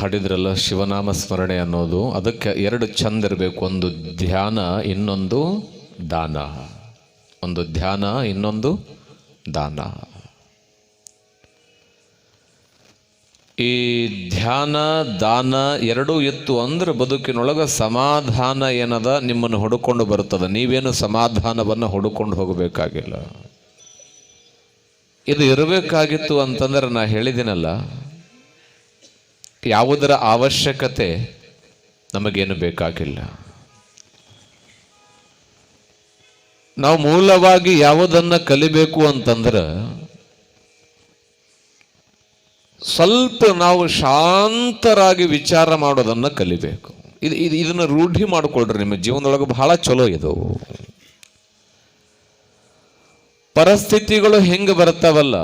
ಹಾಡಿದ್ರಲ್ಲ ಶಿವನಾಮ ಸ್ಮರಣೆ ಅನ್ನೋದು. ಅದಕ್ಕೆ ಎರಡು ಚಂದ ಇರಬೇಕು. ಒಂದು ಧ್ಯಾನ, ಇನ್ನೊಂದು ದಾನ. ಒಂದು ಧ್ಯಾನ, ಇನ್ನೊಂದು ದಾನ. ಈ ಧ್ಯಾನ, ದಾನ ಎರಡೂ ಇತ್ತು ಅಂದ್ರೆ ಬದುಕಿನೊಳಗೆ ಸಮಾಧಾನ ಏನದ? ನಿಮ್ಮನ್ನು ಹುಡುಕೊಂಡು ಬರುತ್ತದೆ. ನೀವೇನು ಸಮಾಧಾನವನ್ನು ಹುಡುಕೊಂಡು ಹೋಗಬೇಕಾಗಿಲ್ಲ. ಇದು ಇರಬೇಕಾಗಿತ್ತು ಅಂತಂದ್ರೆ ನಾ ಹೇಳಿದಿನಲ್ಲ. ಯಾವುದರ ಅವಶ್ಯಕತೆ ನಮಗೇನು ಬೇಕಾಗಿಲ್ಲ. ನಾವು ಮೂಲವಾಗಿ ಯಾವುದನ್ನು ಕಲಿಬೇಕು ಅಂತಂದ್ರೆ ಸ್ವಲ್ಪ ನಾವು ಶಾಂತರಾಗಿ ವಿಚಾರ ಮಾಡೋದನ್ನು ಕಲಿಬೇಕು. ಇದು ಇದು ಇದನ್ನು ರೂಢಿ ಮಾಡಿಕೊಳ್ರಿ ನಿಮ್ಮ ಜೀವನದೊಳಗೆ ಬಹಳ ಚಲೋ ಇದು. ಪರಿಸ್ಥಿತಿಗಳು ಹೆಂಗೆ ಬರ್ತಾವಲ್ಲ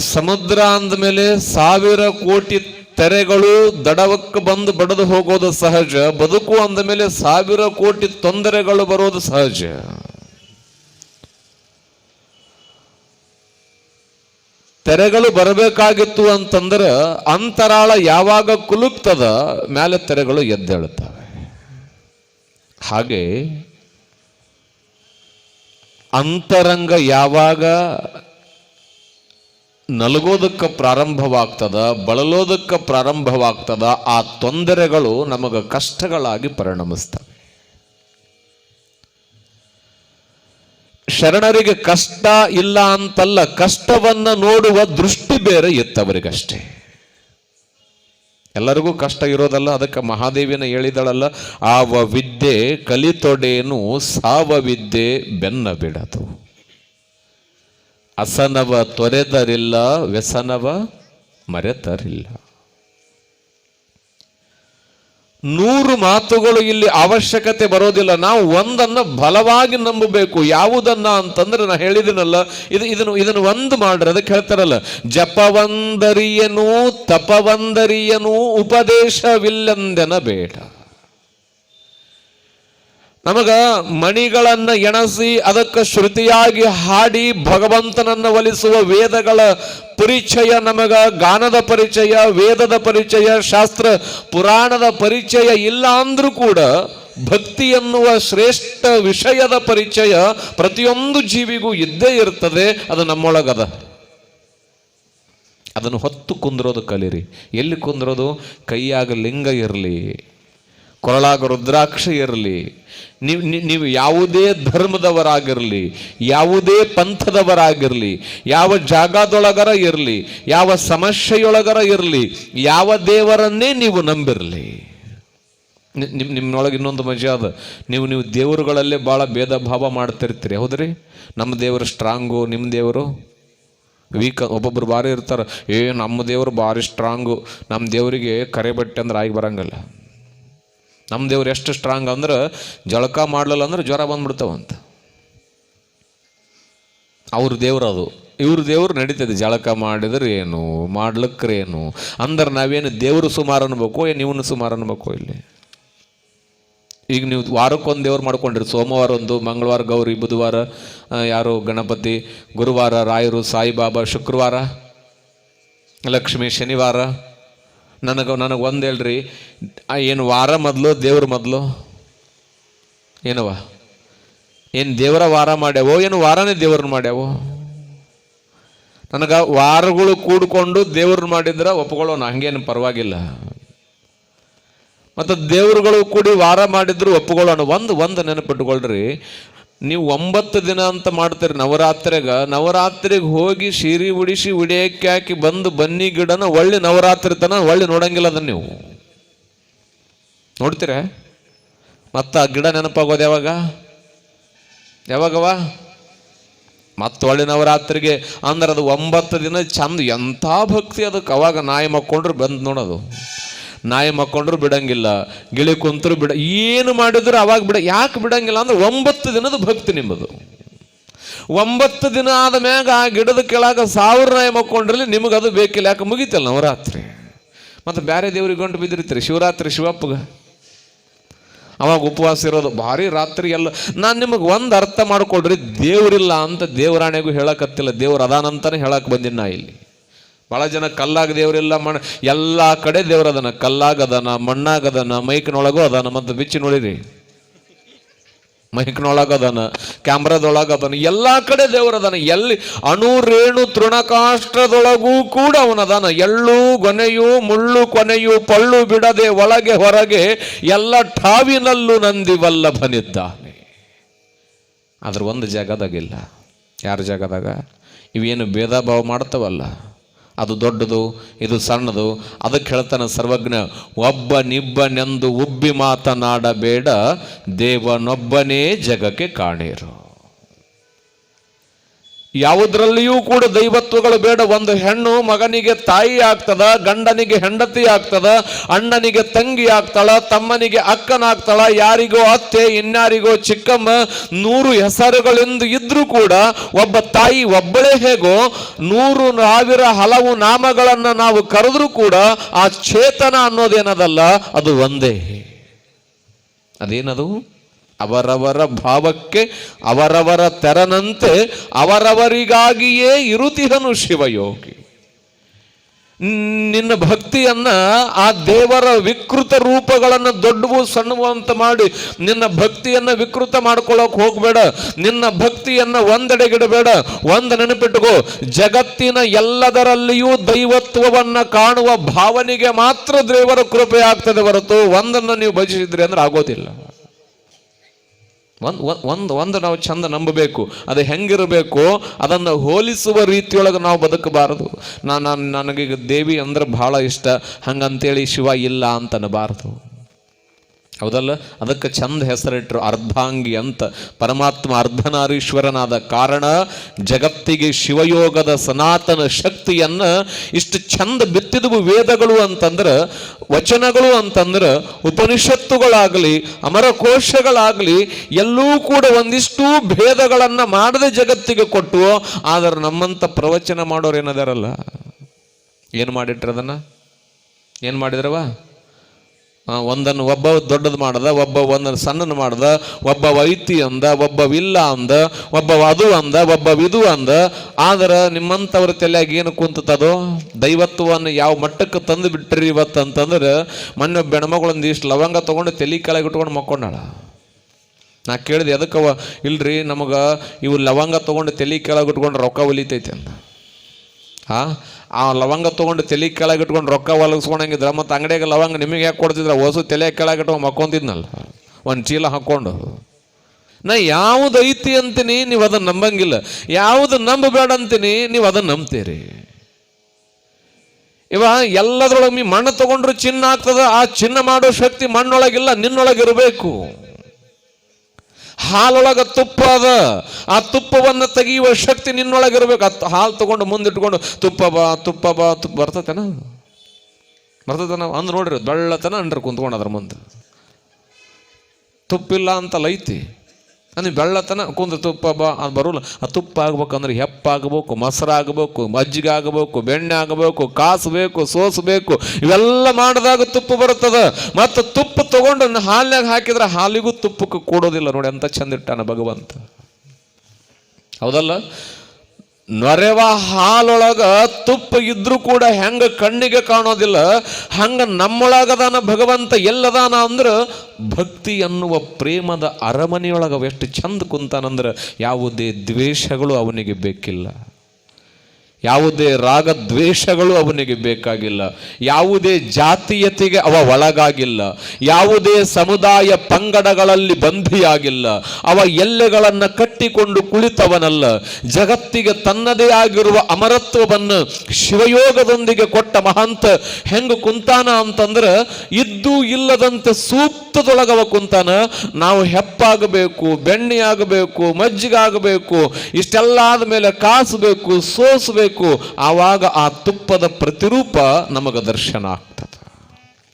ಸಮುದ್ರ ಅಂದಮೇಲೆ ಸಾವಿರ ಕೋಟಿ ತೆರೆಗಳು ದಡವಕ್ಕೆ ಬಂದು ಬಡದು ಹೋಗೋದು ಸಹಜ, ಬದುಕು ಅಂದ ಮೇಲೆ ಸಾವಿರ ಕೋಟಿ ತೊಂದರೆಗಳು ಬರೋದು ಸಹಜ. ತೆರೆಗಳು ಬರಬೇಕಾಗಿತ್ತು ಅಂತಂದ್ರೆ ಅಂತರಾಳ ಯಾವಾಗ ಕುಲುಕ್ತದ ಮೇಲೆ ತೆರೆಗಳು ಎದ್ದೇಳುತ್ತವೆ. ಹಾಗೆ ಅಂತರಂಗ ಯಾವಾಗ ನಲಗೋದಕ್ಕೆ ಪ್ರಾರಂಭವಾಗ್ತದ, ಬಳಲೋದಕ್ಕೆ ಪ್ರಾರಂಭವಾಗ್ತದ, ಆ ತೊಂದರೆಗಳು ನಮಗೆ ಕಷ್ಟಗಳಾಗಿ ಪರಿಣಮಿಸ್ತವೆ. ಶರಣರಿಗೆ ಕಷ್ಟ ಇಲ್ಲ ಅಂತಲ್ಲ, ಕಷ್ಟವನ್ನ ನೋಡುವ ದೃಷ್ಟಿ ಬೇರೆ ಇತ್ತವರಿಗಷ್ಟೇ. ಎಲ್ಲರಿಗೂ ಕಷ್ಟ ಇರೋದಲ್ಲ, ಅದಕ್ಕೆ ಮಹಾದೇವಿನ ಹೇಳಿದಳಲ್ಲ, ಆವ ವಿದ್ಯೆ ಕಲಿತೊಡೇನು ಸಾವ ವಿದ್ಯೆ ಬೆನ್ನ ಬಿಡದು ಅಸನವ ತೊರೆದರಿಲ್ಲ, ವ್ಯಸನವ ಮರೆತರಿಲ್ಲ. ನೂರು ಮಾತುಗಳು ಇಲ್ಲಿ ಅವಶ್ಯಕತೆ ಬರೋದಿಲ್ಲ. ನಾವು ಒಂದನ್ನು ಬಲವಾಗಿ ನಂಬಬೇಕು. ಯಾವುದನ್ನ ಅಂತಂದ್ರೆ ನಾ ಹೇಳಿದಿನಲ್ಲ, ಇದು ಇದನ್ನು ಇದನ್ನು ಒಂದು ಮಾಡ್ರಿ, ಅದಕ್ಕೆ ಹೇಳ್ತಾರಲ್ಲ, ಜಪವಂದರಿಯನೂ, ತಪವಂದರಿಯನೂ ಉಪದೇಶವಿಲ್ಲಂದೆನ ಬೇಡ ನಮಗ ಮಣಿಗಳನ್ನ ಎಣಸಿ ಅದಕ್ಕೆ ಶ್ರುತಿಯಾಗಿ ಹಾಡಿ ಭಗವಂತನನ್ನ ಒಲಿಸುವ ವೇದಗಳ ಪರಿಚಯ ನಮಗ, ಗಾನದ ಪರಿಚಯ, ವೇದದ ಪರಿಚಯ, ಶಾಸ್ತ್ರ ಪುರಾಣದ ಪರಿಚಯ ಇಲ್ಲ ಅಂದ್ರೂ ಕೂಡ ಭಕ್ತಿ ಎನ್ನುವ ಶ್ರೇಷ್ಠ ವಿಷಯದ ಪರಿಚಯ ಪ್ರತಿಯೊಂದು ಜೀವಿಗೂ ಇದ್ದೇ ಇರ್ತದೆ, ಅದು ನಮ್ಮೊಳಗದ. ಅದನ್ನು ಹೊತ್ತು ಕುಂದ್ರೋದು ಕಲೀರಿ. ಎಲ್ಲಿ ಕುಂದ್ರೋದು? ಕೈಯಾಗ ಲಿಂಗ ಇರಲಿ. ಕೊರಳಾಗ ರುದ್ರಾಕ್ಷ ಇರಲಿ. ನೀವು ನೀವು ಯಾವುದೇ ಧರ್ಮದವರಾಗಿರಲಿ, ಯಾವುದೇ ಪಂಥದವರಾಗಿರಲಿ, ಯಾವ ಜಾಗದೊಳಗರ ಇರಲಿ, ಯಾವ ಸಮಸ್ಯೆಯೊಳಗರ ಇರಲಿ, ಯಾವ ದೇವರನ್ನೇ ನೀವು ನಂಬಿರಲಿ. ನಿಮ್ಮ ನಿಮ್ಮೊಳಗೆ ಇನ್ನೊಂದು ಮಜಾ ಅದ. ನೀವು ನೀವು ದೇವರುಗಳಲ್ಲೇ ಭಾಳ ಭೇದ ಭಾವ ಮಾಡ್ತಿರ್ತೀರಿ, ಹೌದ್ರಿ? ನಮ್ಮ ದೇವರು ಸ್ಟ್ರಾಂಗು ನಿಮ್ಮ ದೇವರು? ವೀಕ್ ಒಬ್ಬೊಬ್ರು ಭಾರಿ ಇರ್ತಾರೆ, ಏ, ನಮ್ಮ ದೇವರು ಭಾರಿ ಸ್ಟ್ರಾಂಗು ನಮ್ಮ ದೇವರಿಗೆ ಕರೆ ಬಟ್ಟೆ ಅಂದ್ರೆ ಆಗಿ ಬರಂಗಿಲ್ಲ. ನಮ್ಮ ದೇವ್ರು ಎಷ್ಟು ಸ್ಟ್ರಾಂಗ್ ಅಂದ್ರೆ ಜಳಕ ಮಾಡಲಿಲ್ಲ ಅಂದ್ರೆ ಜ್ವರ ಬಂದ್ಬಿಡ್ತಾವಂತ ಅವ್ರ ದೇವ್ರು ಅದು. ಇವ್ರ ದೇವ್ರು ನಡೀತದೆ, ಜಳಕ ಮಾಡಿದ್ರೆ ಏನು ಅಂದ್ರೆ ನಾವೇನು ದೇವರು ಸುಮಾರು ಅನ್ಬೇಕು, ಏನು ಇವನು ಸುಮಾರು ಅನ್ಬೇಕು ಇಲ್ಲಿ? ಈಗ ನೀವು ವಾರಕ್ಕೊಂದು ದೇವ್ರು ಮಾಡ್ಕೊಂಡಿರಿ. ಸೋಮವಾರ ಒಂದು, ಮಂಗಳವಾರ ಗೌರಿ, ಬುಧವಾರ ಯಾರು, ಗಣಪತಿ, ಗುರುವಾರ ರಾಯರು, ಸಾಯಿಬಾಬಾ, ಶುಕ್ರವಾರ, ಲಕ್ಷ್ಮಿ, ಶನಿವಾರ. ನನಗೆ ನನಗೆ ಒಂದು ಹೇಳ್ರಿ. ಏನು ವಾರ ಮೊದಲು, ದೇವ್ರ ಮೊದಲು? ಏನವ ಏನು ದೇವರ ವಾರ ಮಾಡ್ಯಾವೋ, ಏನು ವಾರನೇ ದೇವ್ರನ್ನ ಮಾಡ್ಯಾವೋ? ನನಗೆ ವಾರಗಳು ಕೂಡಿಕೊಂಡು ದೇವ್ರನ್ನ ಮಾಡಿದ್ರೆ ಒಪ್ಕೊಳ್ಳೋಣ ಹಂಗೇನು ಪರವಾಗಿಲ್ಲ. ಮತ್ತು ದೇವರುಗಳು ಕೂಡಿ ವಾರ ಮಾಡಿದ್ರು ಒಪ್ಕೊಳ್ಳೋಣ ಒಂದು ಒಂದು ನೆನಪಿಟ್ಕೊಳ್ರಿ. ನೀವು ಒಂಬತ್ತು ದಿನ ಅಂತ ಮಾಡ್ತೀರಿ ನವರಾತ್ರಿಗ. ನವರಾತ್ರಿಗೆ ಹೋಗಿ ಸೀರೆ ಉಡಿಸಿ ಉಡಿಯಕ್ಕೆ ಹಾಕಿ ಬಂದು ಬನ್ನಿ ಗಿಡನ ಒಳ್ಳೆ ನವರಾತ್ರಿ ತನ ಒಳ್ಳೆ ನೋಡಂಗಿಲ್ಲ ಅದನ್ನ ನೀವು. ನೋಡ್ತೀರ? ಮತ್ತೆ ಆ ಗಿಡ ನೆನಪಾಗೋದು ಯಾವಾಗ? ಯಾವಾಗವ ಮತ್ತೆ ಒಳ್ಳೆ ನವರಾತ್ರಿಗೆ ಅಂದ್ರೆ ಅದು ಒಂಬತ್ತು ದಿನ ಚಂದ ಎಂಥ ಭಕ್ತಿ ಅದಕ್ಕೆ. ಅವಾಗ ನಾಯಿ ಮಕ್ಕೊಂಡ್ರೆ ಬಂದು ನೋಡೋದು. ನಾಯಿ ಮಕ್ಕೊಂಡ್ರು ಬಿಡಂಗಿಲ್ಲ, ಗಿಳಿ ಕುಂತರು ಬಿಡ, ಏನು ಮಾಡಿದ್ರು ಅವಾಗ ಬಿಡ, ಯಾಕೆ ಬಿಡಂಗಿಲ್ಲ ಅಂದ್ರೆ ಒಂಬತ್ತು ದಿನದ ಭಕ್ತಿ ನಿಮ್ಮದು. ಒಂಬತ್ತು ದಿನ ಆದ ಮ್ಯಾಗ ಆ ಗಿಡದ ಕೆಳಗ ಸಾವಿರ ನಾಯಿ ಮಕ್ಕೊಂಡ್ರಲ್ಲಿ ನಿಮಗೆ ಅದು ಬೇಕಿಲ್ಲ, ಯಾಕೆ ಮುಗಿತಲ್ಲ ನವರಾತ್ರಿ. ಮತ್ತು ಬೇರೆ ದೇವ್ರಿಗೆ ಗಂಟು ಬಿದ್ದಿರ್ತೀರಿ, ಶಿವರಾತ್ರಿ ಶಿವಪ್ಪಗ. ಅವಾಗ ಉಪವಾಸ ಇರೋದು, ಭಾರಿ ರಾತ್ರಿ ಎಲ್ಲ. ನಾನು ನಿಮಗೆ ಒಂದು ಅರ್ಥ ಮಾಡಿಕೊಡ್ರಿ, ದೇವರಿಲ್ಲ ಅಂತ ದೇವರಾಣೆಗೂ ಹೇಳಕತ್ತಿಲ್ಲ ದೇವ್ರ ಅದಾನಂತಾನೆ ಹೇಳಕ್ಕೆ ಬಂದಿನ ನಾ ಇಲ್ಲಿ. ಭಾಳ ಜನ ಕಲ್ಲಾಗ ದೇವರೆಲ್ಲ ಮಣ್ಣು ಎಲ್ಲ ಕಡೆ ದೇವರದನ ಕಲ್ಲಾಗದನ ಮಣ್ಣಾಗದನ ಮೈಕ್ನೊಳಗೂ ಅದಾನ ಮತ್ತು ಬಿಚ್ಚಿ ನೋಡಿರಿ ಮೈಕ್ನೊಳಗದನ ಕ್ಯಾಮ್ರಾದೊಳಗದನ ಎಲ್ಲ ಕಡೆ ದೇವರದನ ಎಲ್ಲಿ ಅಣು, ರೇಣು, ತೃಣಕಾಷ್ಟ್ರದೊಳಗೂ ಕೂಡ ಅವನದನ ಎಳ್ಳು, ಗೊನೆಯು, ಮುಳ್ಳು, ಕೊನೆಯು, ಪಳ್ಳು ಬಿಡದೆ ಒಳಗೆ ಹೊರಗೆ ಎಲ್ಲ ಠಾವಿನಲ್ಲೂ ನಂದಿ ವಲ್ಲಭನಿದ್ದಾನೆ. ಆದ್ರೆ ಒಂದು ಜಾಗದಾಗಿಲ್ಲ. ಯಾರ ಜಾಗದಾಗ? ಇವೇನು ಭೇದ ಭಾವ ಮಾಡ್ತಾವಲ್ಲ? ಅದು ದೊಡ್ಡದು ಇದು ಸಣ್ಣದು. ಅದಕ್ಕೆ ಹೇಳ್ತಾನೆ ಸರ್ವಜ್ಞ ಒಬ್ಬನಿಬ್ಬನೆಂದು ಉಬ್ಬಿ ಮಾತನಾಡಬೇಡ ದೇವನೊಬ್ಬನೇ ಜಗಕ್ಕೆ ಕಾಣೇರು. ಯಾವುದರಲ್ಲಿಯೂ ಕೂಡ ದೈವತ್ವಗಳು ಬೇಡ. ಒಂದು ಹೆಣ್ಣು ಮಗನಿಗೆ ತಾಯಿ ಆಗ್ತದ, ಗಂಡನಿಗೆ ಹೆಂಡತಿ ಆಗ್ತದ, ಅಣ್ಣನಿಗೆ ತಂಗಿ ಆಗ್ತಾಳ, ತಮ್ಮನಿಗೆ ಅಕ್ಕನಾಗ್ತಾಳ, ಯಾರಿಗೋ ಅತ್ತೆ, ಇನ್ಯಾರಿಗೋ ಚಿಕ್ಕಮ್ಮ, ನೂರು ಹೆಸರುಗಳಿಂದ ಇದ್ರೂ ಕೂಡ ಒಬ್ಬ ತಾಯಿ ಒಬ್ಬಳೇ ಹೇಗೋ ನೂರು ಸಾವಿರ ಹಲವು ನಾಮಗಳನ್ನು ನಾವು ಕರೆದ್ರೂ ಕೂಡ ಆ ಚೇತನ ಅನ್ನೋದೇನದಲ್ಲ, ಅದು ಒಂದೇ. ಅದೇನದು? ಅವರವರ ಭಾವಕ್ಕೆ, ಅವರವರ ತೆರನಂತೆ, ಅವರವರಿಗಾಗಿಯೇ ಇರುತಿಹನು ಶಿವಯೋಗಿ. ನಿನ್ನ ಭಕ್ತಿಯನ್ನ ಆ ದೇವರ ವಿಕೃತ ರೂಪಗಳನ್ನು ದೊಡ್ಡವು ಸಣ್ಣವು ಅಂತ ಮಾಡಿ, ನಿನ್ನ ಭಕ್ತಿಯನ್ನ ವಿಕೃತ ಮಾಡ್ಕೊಳ್ಳೋಕೆ ಹೋಗಬೇಡ, ನಿನ್ನ ಭಕ್ತಿಯನ್ನ ಒಂದೆಡೆಗಿಡಬೇಡ, ಒಂದು ನೆನಪಿಟ್ಟುಕೋ ಜಗತ್ತಿನ ಎಲ್ಲದರಲ್ಲಿಯೂ ದೈವತ್ವವನ್ನ ಕಾಣುವ ಭಾವನೆಗೆ ಮಾತ್ರ ದೇವರ ಕೃಪೆ ಆಗ್ತದೆ ಹೊರತು ಒಂದನ್ನು ನೀವು ಭಜಿಸಿದ್ರಿ ಅಂದ್ರೆ ಆಗೋದಿಲ್ಲ. ಒಂದು ಒಂದು ಒಂದು ನಾವು ಚಂದ ನಂಬಬೇಕು, ಅದು ಹೆಂಗಿರಬೇಕು, ಅದನ್ನು ಹೋಲಿಸುವ ರೀತಿಯೊಳಗೆ ನಾವು ಬದುಕಬಾರದು. ನಾನು ನನಗೆ ದೇವಿ ಅಂದ್ರೆ ಭಾಳ ಇಷ್ಟ, ಹಂಗಂತೇಳಿ ಶಿವ ಇಲ್ಲ ಅಂತನಬಾರದು. ಹೌದಲ್ಲ? ಅದಕ್ಕೆ ಚಂದ ಹೆಸರಿಟ್ಟರು ಅರ್ಧಾಂಗಿ ಅಂತ. ಪರಮಾತ್ಮ ಅರ್ಧನಾರೀಶ್ವರನಾದ ಕಾರಣ ಜಗತ್ತಿಗೆ ಶಿವಯೋಗದ ಸನಾತನ ಶಕ್ತಿಯನ್ನು ಇಷ್ಟು ಚಂದ ಬಿತ್ತಿದವು ವೇದಗಳು ಅಂತಂದ್ರೆ, ವಚನಗಳು ಅಂತಂದ್ರೆ, ಉಪನಿಷತ್ತುಗಳಾಗಲಿ, ಅಮರಕೋಶಗಳಾಗಲಿ, ಎಲ್ಲೂ ಕೂಡ ಒಂದಿಷ್ಟು ಭೇದಗಳನ್ನು ಮಾಡದೆ ಜಗತ್ತಿಗೆ ಕೊಟ್ಟು, ಆದರೆ ನಮ್ಮಂಥ ಪ್ರವಚನ ಮಾಡೋರು ಏನದಾರಲ್ಲ? ಏನು ಮಾಡಿಟ್ರದನ್ನು ಏನು ಮಾಡಿದ್ರವ? ಒಂದನ್ನು ಒಬ್ಬ ದೊಡ್ಡದು ಮಾಡ್ದ, ಒಬ್ಬ ಒಂದನ್ನು ಸಣ್ಣನ ಮಾಡ್ದ, ಒಬ್ಬ ವೈತಿ ಅಂದ, ಒಬ್ಬ ವಿಲ್ಲ ಅಂದ, ಒಬ್ಬ ಅದು ಅಂದ, ಒಬ್ಬ ವಿಧು ಅಂದ. ಆದ್ರೆ ನಿಮ್ಮಂಥವ್ರ ತಲೆಯಾಗಿ ಏನು ಕುಂತದೋ ದೈವತ್ವವನ್ನು ಯಾವ ಮಟ್ಟಕ್ಕೆ ತಂದು ಬಿಟ್ರಿ ಇವತ್ತು ಅಂತಂದ್ರೆ ಮೊನ್ನೆ ಬೆಣಮಗಳೊಂದು ಇಷ್ಟು ಲವಂಗ ತೊಗೊಂಡು ತಲೆ ಕೆಳಗೆ ಇಟ್ಕೊಂಡು ಮಕ್ಕೊಂಡಾಳ. ನಾ ಕೇಳಿದೆ ಎದಕ್ಕವ ಇಲ್ರಿ, ನಮಗೆ ಇವು ಲವಂಗ ತೊಗೊಂಡು ತಲೆ ಕೆಳಗೆ ಇಟ್ಕೊಂಡು ರೊಕ್ಕ ಒಲಿತೈತೆ ಅಂತ ಆ? ಆ ಲವಂಗ ತೊಗೊಂಡು ತಲೆ ಕೆಳಗೆ ಇಟ್ಕೊಂಡು ರೊಕ್ಕ ಒಲಗಿಸ್ಕೊಂಡಂಗಿದ್ರ ಮತ್ತು ಅಂಗಡಿಯಾಗ ಲವಂಗ ನಿಮಗೆ ಯಾಕೆ ಕೊಡ್ತಿದ್ರೆ? ಹೊಸು ತಲೆ ಕೆಳಗೆ ಇಟ್ಕೊಂಡು ಮಕ್ಕೊಂತಿದ್ನಲ್ಲ. ಒಂದು ಚೀಲ ಹಾಕ್ಕೊಂಡು. ನಾ ಯಾವುದು ಐತಿ ಅಂತೀನಿ ನೀವು ಅದನ್ನು ನಂಬಂಗಿಲ್ಲ. ಯಾವುದು ನಂಬಬೇಡ ಅಂತೀನಿ ನೀವು ಅದನ್ನು ನಂಬ್ತೀರಿ. ಇವ ಎಲ್ಲದ್ರೊಳಗೆ ಮಣ್ಣು ತಗೊಂಡ್ರು ಚಿನ್ನ ಆಗ್ತದ, ಆ ಚಿನ್ನ ಮಾಡೋ ಶಕ್ತಿ ಮಣ್ಣೊಳಗಿಲ್ಲ, ನಿನ್ನೊಳಗಿರಬೇಕು. ಹಾಲೊಳಗ ತುಪ್ಪ ಅದ. ಆ ತುಪ್ಪವನ್ನು ತೆಗೆಯುವ ಶಕ್ತಿ ನಿನ್ನೊಳಗಿರ್ಬೇಕು. ಆ ಹಾಲು ತಗೊಂಡು ಮುಂದಿಟ್ಕೊಂಡು ತುಪ್ಪ ಬಾ ತುಪ್ಪ ಬಾ, ತುಪ್ಪ ಬರ್ತತೇನ? ಬರ್ತತನ? ಅಂದ್ರೆ ನೋಡ್ರಿ, ದೊಳ್ಳತನ ಅಂಡ್ರೆ ಕುಂತ್ಕೊಂಡು ಅದ್ರ ಮುಂದೆ. ತುಪ್ಪಿಲ್ಲ ಅಂತಲ್ಲ ಐತಿ ಅಂದ್ರೆ ಬೆಳ್ಳತನ, ಕುಂದ್ರೆ ತುಪ್ಪ ಬಾ, ಅದು ಬರೋಲ್ಲ. ಆ ತುಪ್ಪ ಆಗ್ಬೇಕಂದ್ರೆ ಹೆಪ್ಪಾಗಬೇಕು, ಮೊಸರಾಗಬೇಕು ಮಜ್ಜಿಗೆ ಆಗಬೇಕು ಬೆಣ್ಣೆ ಆಗಬೇಕು ಸೋಸು ಬೇಕು ಇವೆಲ್ಲ ಮಾಡಿದಾಗ ತುಪ್ಪ ಬರುತ್ತದೆ. ಮತ್ತು ತುಪ್ಪ ತೊಗೊಂಡು ಹಾಲಿನಾಗ ಹಾಕಿದ್ರೆ ಹಾಲಿಗೂ ತುಪ್ಪಕ್ಕೆ ಕೊಡೋದಿಲ್ಲ ನೋಡಿ ಅಂತ ಚಂದ ಇಟ್ಟಾನ ಭಗವಂತ. ಹೌದಲ್ಲ? ನೊರೆವ ಹಾಲೊಳಗ ತುಪ್ಪ ಇದ್ರೂ ಕೂಡ ಹೆಂಗ ಕಣ್ಣಿಗೆ ಕಾಣೋದಿಲ್ಲ, ಹಂಗ ನಮ್ಮೊಳಗದಾನ ಭಗವಂತ ಎಲ್ಲದಾನ ಅಂದ್ರ ಭಕ್ತಿ ಅನ್ನುವ ಪ್ರೇಮದ ಅರಮನೆಯೊಳಗ ಎಷ್ಟು ಚಂದ ಕುಂತಾನಂದ್ರ ಯಾವುದೇ ದ್ವೇಷಗಳು ಅವನಿಗೆ ಬೇಕಿಲ್ಲ. ಯಾವುದೇ ರಾಗ ದ್ವೇಷಗಳು ಅವನಿಗೆ ಬೇಕಾಗಿಲ್ಲ, ಯಾವುದೇ ಜಾತೀಯತೆಗೆ ಅವ ಒಳಗಾಗಿಲ್ಲ, ಯಾವುದೇ ಸಮುದಾಯ ಪಂಗಡಗಳಲ್ಲಿ ಬಂಧಿಯಾಗಿಲ್ಲ, ಅವ ಎಲ್ಲೆಗಳನ್ನು ಕಟ್ಟಿಕೊಂಡು ಕುಳಿತವನಲ್ಲ, ಜಗತ್ತಿಗೆ ತನ್ನದೇ ಆಗಿರುವ ಅಮರತ್ವವನ್ನು ಶಿವಯೋಗದೊಂದಿಗೆ ಕೊಟ್ಟ ಮಹಾಂತ ಹೆಂಗು ಕುಂತಾನ ಅಂತಂದ್ರೆ, ಇದ್ದು ಇಲ್ಲದಂತೆ ಸೂಕ್ತದೊಳಗವ ಕುಂತಾನ, ನಾವು ಹೆಪ್ಪಾಗಬೇಕು ಬೆಣ್ಣೆ ಆಗಬೇಕು ಮಜ್ಜಿಗೆ ಆಗಬೇಕು ಇಷ್ಟೆಲ್ಲ ಆದ್ಮೇಲೆ ಕಾಸಬೇಕು, ಸೋಸಬೇಕು ಆವಾಗ ಆ ತುಪ್ಪದ ಪ್ರತಿರೂಪ ನಮಗೆ ದರ್ಶನ ಆಗ್ತದೆ.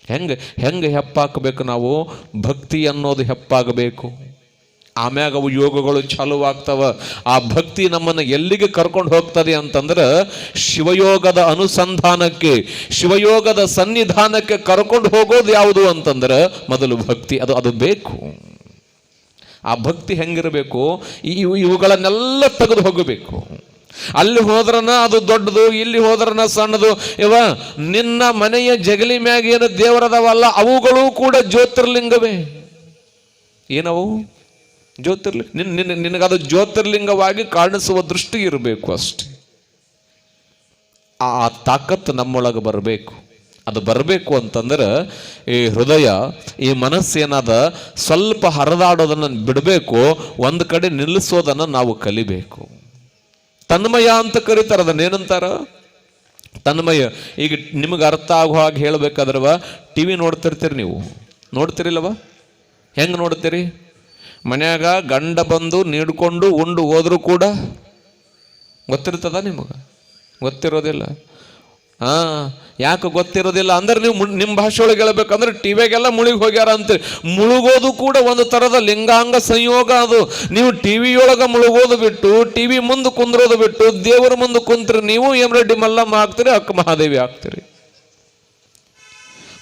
ಹೆಂಗೆ ಹೆಂಗೆ ಹೆಪ್ಪಾಕಬೇಕು ನಾವು? ಭಕ್ತಿ ಅನ್ನೋದು ಹೆಪ್ಪಾಗಬೇಕು. ಆಮ್ಯಾಗ ಅವು ಯೋಗಗಳು ಚಾಲುವಾಗ್ತವ ಆ ಭಕ್ತಿ ನಮ್ಮನ್ನು ಎಲ್ಲಿಗೆ ಕರ್ಕೊಂಡು ಹೋಗ್ತದೆ ಅಂತಂದ್ರೆ ಶಿವಯೋಗದ ಅನುಸಂಧಾನಕ್ಕೆ, ಶಿವಯೋಗದ ಸನ್ನಿಧಾನಕ್ಕೆ ಕರ್ಕೊಂಡು ಹೋಗೋದು ಯಾವುದು ಅಂತಂದ್ರೆ ಮೊದಲು ಭಕ್ತಿ. ಅದು ಅದು ಬೇಕು. ಆ ಭಕ್ತಿ ಹೆಂಗಿರಬೇಕು? ಇವು- ಇವುಗಳನ್ನೆಲ್ಲ ತೆಗೆದು ಹೋಗಬೇಕು. ಅಲ್ಲಿ ಹೋದ್ರನ ಅದು ದೊಡ್ಡದು, ಇಲ್ಲಿ ಹೋದ್ರನ ಸಣ್ಣದು. ಇವ, ನಿನ್ನ ಮನೆಯ ಜಗಲಿ ಮ್ಯಾಗ ಏನು ದೇವರದವಲ್ಲ, ಅವುಗಳು ಕೂಡ ಜ್ಯೋತಿರ್ಲಿಂಗವೇ. ಏನವು? ಜ್ಯೋತಿರ್ಲಿಂಗ ನಿನ್ನ ನಿನಗದು ಜ್ಯೋತಿರ್ಲಿಂಗವಾಗಿ ಕಾಣಿಸುವ ದೃಷ್ಟಿ ಇರಬೇಕು ಅಷ್ಟೇ. ಆ ತಾಕತ್ತು ನಮ್ಮೊಳಗೆ ಬರಬೇಕು. ಅದು ಬರಬೇಕು ಅಂತಂದ್ರೆ, ಈ ಹೃದಯ, ಈ ಮನಸ್ಸೇನಾದ ಸ್ವಲ್ಪ ಹರಿದಾಡೋದನ್ನು ಬಿಡಬೇಕು, ಒಂದು ಕಡೆ ನಿಲ್ಲಿಸೋದನ್ನು ನಾವು ಕಲಿಬೇಕು. ತನ್ಮಯ ಅಂತ ಕರೀತಾರ, ಅದನ್ನ ಏನಂತಾರ? ತನ್ಮಯ. ಈಗ ನಿಮಗೆ ಅರ್ಥ ಆಗೋ ಹಾಗೆ ಹೇಳ್ಬೇಕಾದ್ರವ ಟಿ ವಿ ನೋಡ್ತಿರ್ತೀರಿ ನೀವು. ನೋಡ್ತಿರಿಲ್ಲವ? ಹೆಂಗೆ ನೋಡ್ತೀರಿ? ಮನ್ಯಾಗ ಗಂಡ ಬಂದು ನೀಡ್ಕೊಂಡು ಉಂಡು ಹೋದರೂ ಕೂಡ ಗೊತ್ತಿರ್ತದ ನಿಮಗೆ? ಗೊತ್ತಿರೋದಿಲ್ಲ. ಹಾ, ಯಾಕೆ ಗೊತ್ತಿರೋದಿಲ್ಲ? ಅಂದ್ರೆ ನೀವು ನಿಮ್ಮ ಭಾಷೆ ಒಳಗೆ ಹೇಳ್ಬೇಕಂದ್ರೆ ಟಿವಿಗೆಲ್ಲ ಮುಳುಗಿ ಹೋಗ್ಯಾರ ಅಂತ ಮುಳುಗೋದು ಕೂಡ ಒಂದು ಥರದ ಲಿಂಗಾಂಗ ಸಂಯೋಗ ಅದು. ನೀವು ಟಿವಿ ಒಳಗೆ ಮುಳುಗೋದು ಬಿಟ್ಟು ಟಿವಿ ಮುಂದೆ ಕುಂದ್ರೋದು ಬಿಟ್ಟು, ದೇವರ ಮುಂದೆ ಕುಂತ್ರಿ ನೀವು ಎಮ್ರೆಡ್ಡಿ ಮಲ್ಲಮ್ಮ ಆಗ್ತೀರಿ, ಅಕ್ಕ ಮಹಾದೇವಿ ಆಗ್ತೀರಿ.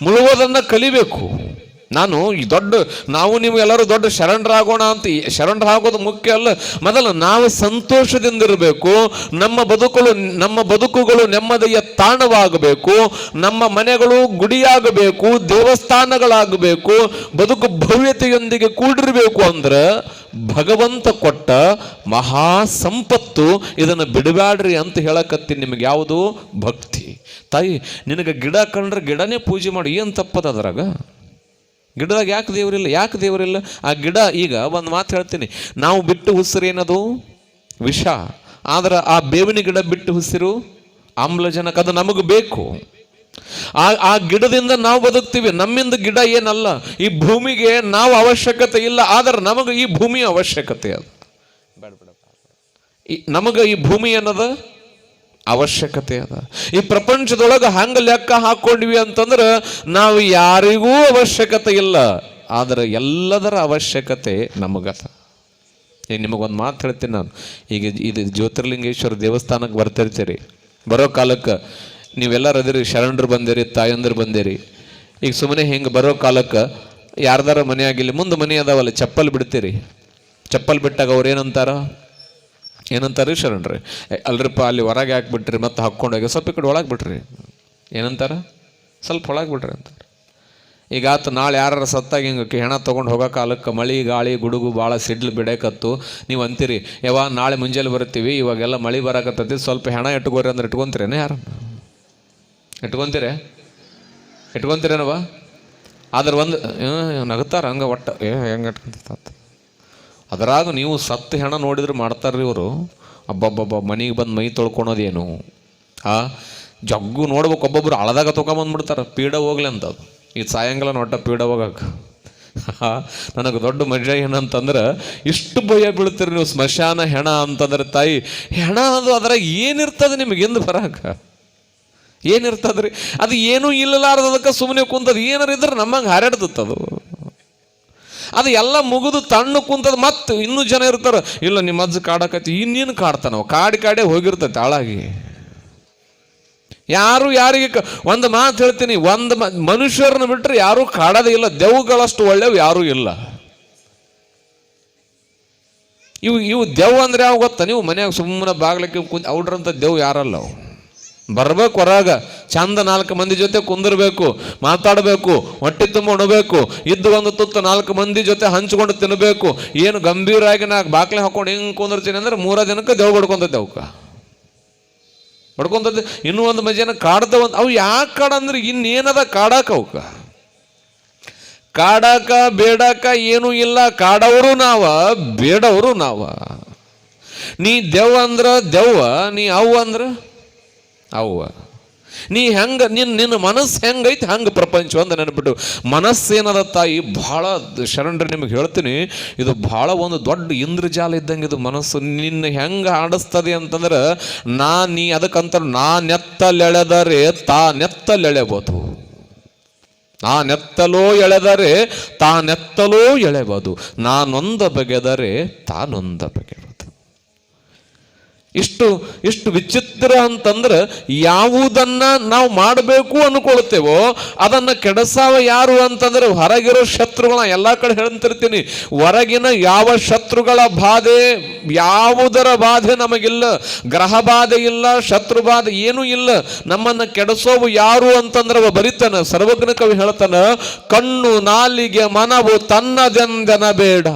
ಮುಳುಗೋದನ್ನ ಕಲಿಬೇಕು. ನಾನು ಈ ದೊಡ್ಡ, ನಾವು ಎಲ್ಲರೂ ದೊಡ್ಡ ಶರಣರಾಗೋಣ ಅಂತ ಶರಣರಾಗೋದು ಮುಖ್ಯ ಅಲ್ಲ. ಮೊದಲು ನಾವು ಸಂತೋಷದಿಂದ ಇರಬೇಕು. ನಮ್ಮ ಬದುಕುಗಳು ನಮ್ಮ ಬದುಕುಗಳು ನೆಮ್ಮದಿಯ ತಾಣವಾಗಬೇಕು. ನಮ್ಮ ಮನೆಗಳು ಗುಡಿಯಾಗಬೇಕು, ದೇವಸ್ಥಾನಗಳಾಗಬೇಕು, ಬದುಕು ಭವ್ಯತೆಯೊಂದಿಗೆ ಕೂಡಿರಬೇಕು ಅಂದ್ರೆ ಭಗವಂತ ಕೊಟ್ಟ ಮಹಾ ಸಂಪತ್ತು ಇದನ್ನು ಬಿಡಬ್ಯಾಡ್ರಿ ಅಂತ ಹೇಳಕತ್ತೀನಿ ನಿಮಗೆ ಯಾವುದು ಭಕ್ತಿ. ತಾಯಿ, ನಿನಗೆ ಗಿಡ ಕಂಡ್ರೆ ಗಿಡನೇ ಪೂಜೆ ಮಾಡಿ. ಏನು ತಪ್ಪದ ಅದ್ರಾಗ? ಗಿಡದಾಗ ಯಾಕೆ ದೇವರಿಲ್ಲ ಯಾಕೆ ದೇವರಿಲ್ಲ? ಆ ಗಿಡ, ಈಗ ಒಂದು ಮಾತು ಹೇಳ್ತೀನಿ. ನಾವು ಬಿಟ್ಟು ಉಸಿರೇನದು ವಿಷ. ಆದ್ರೆ ಆ ಬೇವಿನ ಗಿಡ ಬಿಟ್ಟು ಉಸಿರು ಆಮ್ಲಜನಕ, ಅದು ನಮಗೆ ಬೇಕು. ಆ ಆ ಗಿಡದಿಂದ ನಾವು ಬದುಕ್ತೀವಿ. ನಮ್ಮಿಂದ ಗಿಡ ಏನಲ್ಲ. ಈ ಭೂಮಿಗೆ ನಾವು ಅವಶ್ಯಕತೆ ಇಲ್ಲ. ಆದ್ರೆ ನಮಗೆ ಈ ಭೂಮಿಯ ಅವಶ್ಯಕತೆ ಅದು. ನಮಗೆ ಈ ಭೂಮಿ ಏನದ ಅವಶ್ಯಕತೆ ಅದ. ಈ ಪ್ರಪಂಚದೊಳಗೆ ಹಂಗೆ ಲೆಕ್ಕ ಹಾಕೊಂಡ್ವಿ ಅಂತಂದ್ರೆ ನಾವು ಯಾರಿಗೂ ಅವಶ್ಯಕತೆ ಇಲ್ಲ. ಆದರೆ ಎಲ್ಲದರ ಅವಶ್ಯಕತೆ ನಮಗದ ಈಗ ನಿಮಗೊಂದು ಮಾತು ಹೇಳ್ತೀನಿ ನಾನು. ಈಗ ಇದು ಜ್ಯೋತಿರ್ಲಿಂಗೇಶ್ವರ ದೇವಸ್ಥಾನಕ್ಕೆ ಬರ್ತಿರ್ತೀರಿ. ಬರೋ ಕಾಲಕ್ಕೆ ನೀವೆಲ್ಲರೂ ಅದಿರಿ, ಶರಣರು ಬಂದಿರಿ, ತಾಯಂದ್ರು ಬಂದಿರಿ. ಈಗ ಸುಮ್ಮನೆ ಹಿಂಗೆ ಬರೋ ಕಾಲಕ್ಕೆ ಯಾರ್ದಾರ ಮನೆಯಾಗಿಲ್ಲ ಮುಂದೆ ಮನೆ ಅದಾವಲ್ಲ, ಚಪ್ಪಲ್ ಬಿಡ್ತೀರಿ. ಚಪ್ಪಲ್ ಬಿಟ್ಟಾಗ ಅವ್ರು ಏನಂತಾರ? ಏನಂತಾರೆ ಶರಣ್ರಿ? ಅಲ್ರಿಪ್ಪ ಅಲ್ಲಿ ಹೊರಗೆ ಹಾಕ್ಬಿಟ್ರಿ, ಮತ್ತೆ ಹಾಕ್ಕೊಂಡೋಗಿ ಸ್ವಲ್ಪ ಈ ಕಡೆ ಒಳಗೆ ಬಿಟ್ರಿ. ಏನಂತಾರೆ? ಸ್ವಲ್ಪ ಒಳಗೆ ಬಿಟ್ರಿ ಅಂತಾರೆ. ಈಗ ಆತ, ನಾಳೆ ಯಾರು ಸತ್ತಾಗಿ ಹಿಂಗೆ ಹೆಣ ತೊಗೊಂಡು ಹೋಗೋ ಕಾಲಕ್ಕೆ ಮಳೆ, ಗಾಳಿ, ಗುಡುಗು ಭಾಳ ಸಿಡ್ಲು ಬಿಡಕತ್ತು. ನೀವು ಅಂತೀರಿ ಯಾವ ನಾಳೆ ಮುಂಜಾನೆ ಬರ್ತೀವಿ, ಇವಾಗೆಲ್ಲ ಮಳೆ ಬರಕತ್ತೈತಿ, ಸ್ವಲ್ಪ ಹೆಣ ಇಟ್ಕೋರಿ ಅಂದ್ರೆ ಇಟ್ಕೊಂತೀರೇನೆ ಯಾರು? ಇಟ್ಕೊಂತೀರಿ? ಇಟ್ಕೊಂತೀರೇನವ ಆದ್ರೆ ಒಂದು ನಗತಾರ ಹಂಗೆ ಒಟ್ಟು ಹೆಂಗೆ ಇಟ್ಕೊಂತ ಅದರಾಗ ನೀವು ಸತ್ತು ಹೆಣ ನೋಡಿದ್ರೆ ಮಾಡ್ತಾರ್ರಿ ಇವರು. ಅಬ್ಬಬ್ಬಬ್ಬ, ಮನೆಗೆ ಬಂದು ಮೈ ತೊಳ್ಕೊಳೋದೇನು? ಆ? ಜಗ್ಗು ನೋಡ್ಬೇಕು, ಒಬ್ಬೊಬ್ರು ಅಳದಾಗ ತೊಗೊಂಬಂದ್ಬಿಡ್ತಾರೆ ಪೀಡ ಹೋಗ್ಲಿ ಅಂತ ಅದು. ಈ ಸಾಯಂಕಾಲ ನೋಟ ಪೀಡ ಹೋಗಕ್ಕೆ ನನಗೆ ದೊಡ್ಡ ಮಜಾ ಏನಂತಂದ್ರೆ, ಇಷ್ಟು ಭಯ ಬೀಳ್ತೀರಿ ನೀವು ಸ್ಮಶಾನ ಹೆಣ ಅಂತಂದ್ರೆ ತಾಯಿ, ಹೆಣ ಅದು ಅದ್ರಾಗ ಏನಿರ್ತದೆ ನಿಮಗೆ ಎಂದು ಬರಾಕ? ಏನಿರ್ತದ್ರಿ? ಅದು ಏನೂ ಇಲ್ಲಲಾರ್ದದಕ್ಕೆ ಸುಮ್ಮನೆ ಕುಂತದ ಏನಾರ ಇದ್ರೆ ನಮ್ಮಂಗೆ ಹಾರಾಡ್ತತ್ತದು ಅದು ಎಲ್ಲ ಮುಗಿದು ತಣ್ಣು ಕುಂತದ ಮತ್ತು ಇನ್ನೂ ಜನ ಇರ್ತಾರೆ. ಇಲ್ಲ, ನಿಮ್ಮ ಅಜ್ಜ ಕಾಡಕತ್ತಿ, ಇನ್ನೇನು ಕಾಡ್ತಾನವ ಕಾಡಿ ಕಾಡೇ ಹೋಗಿರ್ತೈತೆ ಹಾಳಾಗಿ ಯಾರು ಯಾರಿಗೆ ಒಂದು ಮಾತು ಹೇಳ್ತೀನಿ, ಒಂದು ಮನುಷ್ಯರನ್ನ ಬಿಟ್ಟರೆ ಯಾರೂ ಕಾಡೋದೇ ಇಲ್ಲ, ದೆವ್ಗಳಷ್ಟು ಒಳ್ಳೆಯವು ಯಾರೂ ಇಲ್ಲ. ಇವು ಇವು ದೆವ್ ಅಂದ್ರೆ ಯಾವ ಗೊತ್ತಾ? ನೀವು ಮನೆಯಾಗ ಸುಮ್ಮನೆ ಬಾಗ್ಲಕ್ಕೆ ಕುಂತ, ಔಡ್ರಂತ ದೆವ್ ಯಾರಲ್ಲ ಅವು. ಬರ್ಬೇಕು ಹೊರಗ. ಚಂದ ನಾಲ್ಕು ಮಂದಿ ಜೊತೆ ಕುಂದಿರ್ಬೇಕು, ಮಾತಾಡಬೇಕು, ಹೊಟ್ಟೆ ತುಂಬ ಉಣಬೇಕು, ಇದ್ದು ಒಂದು ತುತ್ತು ನಾಲ್ಕು ಮಂದಿ ಜೊತೆ ಹಂಚ್ಕೊಂಡು ತಿನ್ನಬೇಕು ಏನು ಗಂಭೀರವಾಗಿ ನಾಲ್ಕು ಬಾಕ್ಲೆ ಹಾಕೊಂಡು ಹಿಂಗೆ ಕುಂದಿರ್ತೀನಿ ಅಂದ್ರೆ ಮೂರ ದಿನಕ್ಕೆ ದೇವ್ ಪಡ್ಕೊಂತೈತೆ ಅವಕ್ಕ. ಬಡ್ಕೊಂತದ್ದು ಇನ್ನೂ ಒಂದು ಮಜೇನ ಕಾಡ್ದ ಒಂದು ಅವು ಯಾಕೆ ಕಾಡಂದ್ರೆ ಇನ್ನೇನದ ಕಾಡಾಕ ಅವಕ್ಕ? ಕಾಡಾಕ, ಬೇಡಾಕ ಏನೂ ಇಲ್ಲ. ಕಾಡವರು ನಾವ, ಬೇಡವರು ನಾವ. ನೀ ದೆವ್ವ ಅಂದ್ರ ದೆವ್ವ, ನೀ ಅವು ಅಂದ್ರ ಅವ್ವ. ನೀ ಹೆಂಗೆ ನಿನ್ನ ನಿನ್ನ ಮನಸ್ಸು ಹೆಂಗೈತೆ ಹಂಗೆ ಪ್ರಪಂಚ ಅಂತ ನೆನಪಿಟ್ಟು ಮನಸ್ಸೇನದ ತಾಯಿ, ಭಾಳ ಶರಣರು ನಿಮಗೆ ಹೇಳ್ತೀನಿ, ಇದು ಭಾಳ ಒಂದು ದೊಡ್ಡ ಇಂದ್ರಜಾಲ ಇದ್ದಂಗೆ ಇದು ಮನಸ್ಸು. ನಿನ್ನ ಹೆಂಗೆ ಆಡಿಸ್ತದೆ ಅಂತಂದ್ರೆ, ನಾ, ನೀ ಅದಕ್ಕಂತ ನಾ ನೆತ್ತಲೆಳೆದರೆ ತಾ ನೆತ್ತಲೆಳೆಬೋದು ನಾ ನೆತ್ತಲೋ ಎಳೆದರೆ ತಾನೆತ್ತಲೋ ಎಳೆಬೋದು. ನಾನೊಂದ ಬಗೆದರೆ ತಾನೊಂದ ಬಗೆಬೋದು. ಇಷ್ಟು ಇಷ್ಟು ವಿಚಿತ್ರ ಅಂತಂದ್ರೆ ಯಾವುದನ್ನ ನಾವು ಮಾಡಬೇಕು ಅನ್ಕೊಳ್ತೇವೋ, ಅದನ್ನ ಕೆಡಸಾವ ಯಾರು ಅಂತಂದ್ರೆ ಹೊರಗಿರೋ ಶತ್ರುಗಳ ಎಲ್ಲ ಕಡೆ ಹೇಳ್ತಿರ್ತೀನಿ. ಹೊರಗಿನ ಯಾವ ಶತ್ರುಗಳ ಬಾಧೆ, ಯಾವುದರ ಬಾಧೆ ನಮಗಿಲ್ಲ. ಗ್ರಹ ಬಾಧೆ ಇಲ್ಲ, ಶತ್ರು ಬಾಧೆ ಏನೂ ಇಲ್ಲ. ನಮ್ಮನ್ನ ಕೆಡಸೋವು ಯಾರು ಅಂತಂದ್ರೆ ಅವ ಬರಿತಾನ, ಸರ್ವಜ್ಞ ಕವಿ ಹೇಳ್ತಾನ, ಕಣ್ಣು, ನಾಲಿಗೆ, ಮನವು ತನ್ನದೆಂದನ ಬೇಡ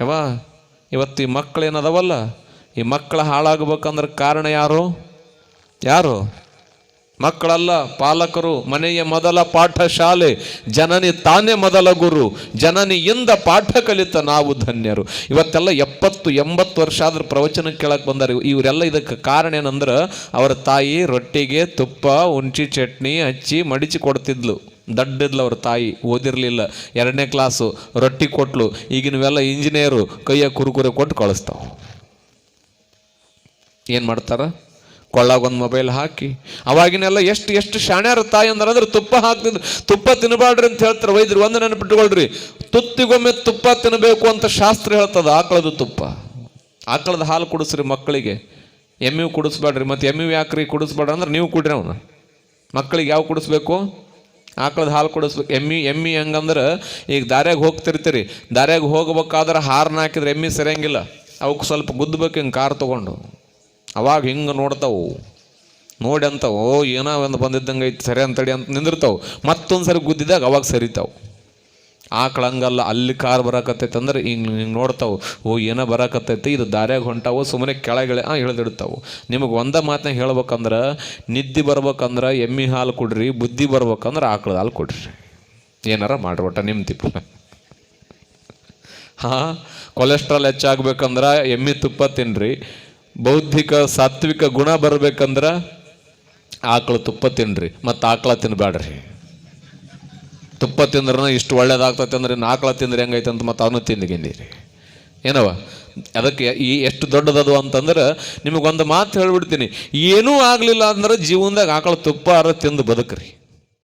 ಯವ್ವ? ಇವತ್ತು ಈ ಮಕ್ಕಳೇನದವಲ್ಲ ಈ ಮಕ್ಕಳು ಹಾಳಾಗಬೇಕಂದ್ರೆ ಕಾರಣ ಯಾರು? ಯಾರು? ಮಕ್ಕಳಲ್ಲ, ಪಾಲಕರು, ಮನೆಯ ಮೊದಲ ಪಾಠ ಶಾಲೆ ಜನನಿ ತಾನೇ ಮೊದಲ ಗುರು, ಜನನಿಯಿಂದ ಪಾಠ ಕಲಿತ ನಾವು ಧನ್ಯರು. ಇವತ್ತೆಲ್ಲ ಎಪ್ಪತ್ತು, ಎಂಬತ್ತು ವರ್ಷ ಆದ್ರೆ ಪ್ರವಚನ ಕೇಳಕ್ಕೆ ಬಂದಾರೆ. ಇವರೆಲ್ಲ ಇದಕ್ಕೆ ಕಾರಣ ಏನಂದ್ರೆ, ಅವರ ತಾಯಿ ರೊಟ್ಟಿಗೆ ತುಪ್ಪ ಉಂಚಿ ಚಟ್ನಿ ಹಚ್ಚಿ ಮಡಿಚಿ ಕೊಡ್ತಿದ್ಲು. ದಡ್ಡಿದ್ಲು ಅವ್ರ ತಾಯಿ, ಓದಿರಲಿಲ್ಲ. ಎರಡನೇ ಕ್ಲಾಸು ರೊಟ್ಟಿ ಕೊಟ್ಲು. ಈಗಿನವೆಲ್ಲ ಇಂಜಿನಿಯರು ಕೈಯ ಕುರುಕುರೆ ಕೊಟ್ಟು ಕಳಿಸ್ತಾವೆ. ಏನು ಮಾಡ್ತಾರೆ? ಕೊಳ್ಳಾಗೊಂದು ಮೊಬೈಲ್ ಹಾಕಿ. ಅವಾಗಿನೆಲ್ಲ ಎಷ್ಟು ಎಷ್ಟು ಶಾಣ್ಯಾರ ತಾಯಿ ಅಂದ್ರೆ ಅಂದ್ರೆ ತುಪ್ಪ ಹಾಕ್ತಿದ್ರು ತುಪ್ಪ ತಿನ್ನಬಾಡ್ರಿ ಅಂತ ಹೇಳ್ತಾರೆ. ವೈದ್ಯರು, ಒಂದು ನೆನಪಿಟ್ಕೊಳ್ರಿ ತುತ್ತಿಗೊಮ್ಮೆ ತುಪ್ಪ ತಿನ್ನಬೇಕು ಅಂತ ಶಾಸ್ತ್ರ ಹೇಳ್ತದ ಆಕಳದ ತುಪ್ಪ. ಆಕಳದ ಹಾಲು ಕುಡಿಸ್ರಿ ಮಕ್ಕಳಿಗೆ. ಎಮ್ಮೆ ಕುಡಿಸ್ಬೇಡ್ರಿ. ಮತ್ತು ಎಮ್ಮೆ ಯಾಕ್ರಿ ಕುಡಿಸ್ಬೇಡ್ರಿ ಅಂದ್ರೆ ನೀವು ಕುಡ್ರಿ ಅವನು. ಮಕ್ಕಳಿಗೆ ಯಾವ ಕುಡಿಸ್ಬೇಕು? ಆಕಳದ ಹಾಲು ಕುಡಿಸ್ಬೇಕು. ಎಮ್ಮಿ ಎಮ್ಮಿ ಹೆಂಗಂದ್ರೆ ಈಗ ದಾರ್ಯಾಗ ಹೋಗ್ತಿರ್ತೀರಿ. ದಾರ್ಯಾಗ ಹೋಗ್ಬೇಕಾದ್ರೆ ಹಾರ್ನ ಹಾಕಿದ್ರೆ ಎಮ್ಮಿ ಸರಿಯಂಗಿಲ್ಲ. ಅವಕ್ಕೆ ಸ್ವಲ್ಪ ಗುದ್ದಬೇಕು ಹಿಂಗೆ ಕಾರ್ ತೊಗೊಂಡು. ಅವಾಗ ಹಿಂಗೆ ನೋಡ್ತಾವು. ನೋಡಿ ಅಂತಾವು, ಓ, ಏನೋ ಒಂದು ಬಂದಿದ್ದಂಗೆ ಐತೆ, ಸರಿ ಅಂತಡಿ ಅಂತ ನಿಂದಿರ್ತಾವೆ. ಮತ್ತೊಂದು ಸರಿ ಗುದ್ದಿದಾಗ ಅವಾಗ ಸರಿತಾವು. ಆಕಳ ಹಂಗಲ್ಲ ಅಲ್ಲಿ ಕಾರ್ ಬರಕತ್ತೈತೆ ಅಂದ್ರೆ ಹಿಂಗೆ ಹಿಂಗೆ ನೋಡ್ತಾವೆ, ಓ, ಏನೋ ಬರಕತ್ತೈತಿ, ಇದು ದಾರ್ಯಾಗ ಹೊಂಟಾವು ಸುಮ್ಮನೆ ಕೆಳಗೆಳೆ ಹಾಂ ಇಳಿದಿಡ್ತಾವು ನಿಮಗೆ ಒಂದ ಮಾತನ್ನ ಹೇಳ್ಬೇಕಂದ್ರೆ, ನಿದ್ದೆ ಬರ್ಬೇಕಂದ್ರೆ ಎಮ್ಮೆ ಹಾಲು ಕೊಡ್ರಿ, ಬುದ್ಧಿ ಬರ್ಬೇಕಂದ್ರೆ ಆಕಳದ ಹಾಲು ಕೊಡ್ರಿ. ಏನಾರ ಮಾಡ್ಬಿಟ್ಟ ನಿಮ್ಮ ತಿಪ್ಪ. ಹಾಂ, ಕೊಲೆಸ್ಟ್ರಾಲ್ ಹೆಚ್ಚಾಗ್ಬೇಕಂದ್ರೆ ಎಮ್ಮೆ ತುಪ್ಪ ತಿನ್ರಿ, ಬೌದ್ಧಿಕ, ಸಾತ್ವಿಕ ಗುಣ ಬರ್ಬೇಕಂದ್ರೆ ಆಕಳು ತುಪ್ಪ ತಿನ್ರಿ, ಮತ್ತು ಆಕಳ ತಿನ್ಬೇಡ್ರಿ ತುಪ್ಪ ತಿಂದ್ರೆ ಇಷ್ಟು ಒಳ್ಳೇದಾಗ್ತೈತೆ ಅಂದ್ರೆ ನಾಲ್ಕಳ ತಿಂದ್ರೆ ಹೆಂಗೈತೆ ಅಂತ ಮತ್ತು ಅವನು ತಿಂದಿಗಿಂದಿರಿ ಏನವ ಅದಕ್ಕೆ ಈ ಎಷ್ಟು ದೊಡ್ಡದದು ಅಂತಂದ್ರೆ ನಿಮಗೊಂದು ಮಾತು ಹೇಳ್ಬಿಡ್ತೀನಿ. ಏನೂ ಆಗಲಿಲ್ಲ ಅಂದ್ರೆ ಜೀವನದಾಗ ಆಕಳ ತುಪ್ಪ ಅರ ತಿಂದು ಬದುಕ್ರಿ.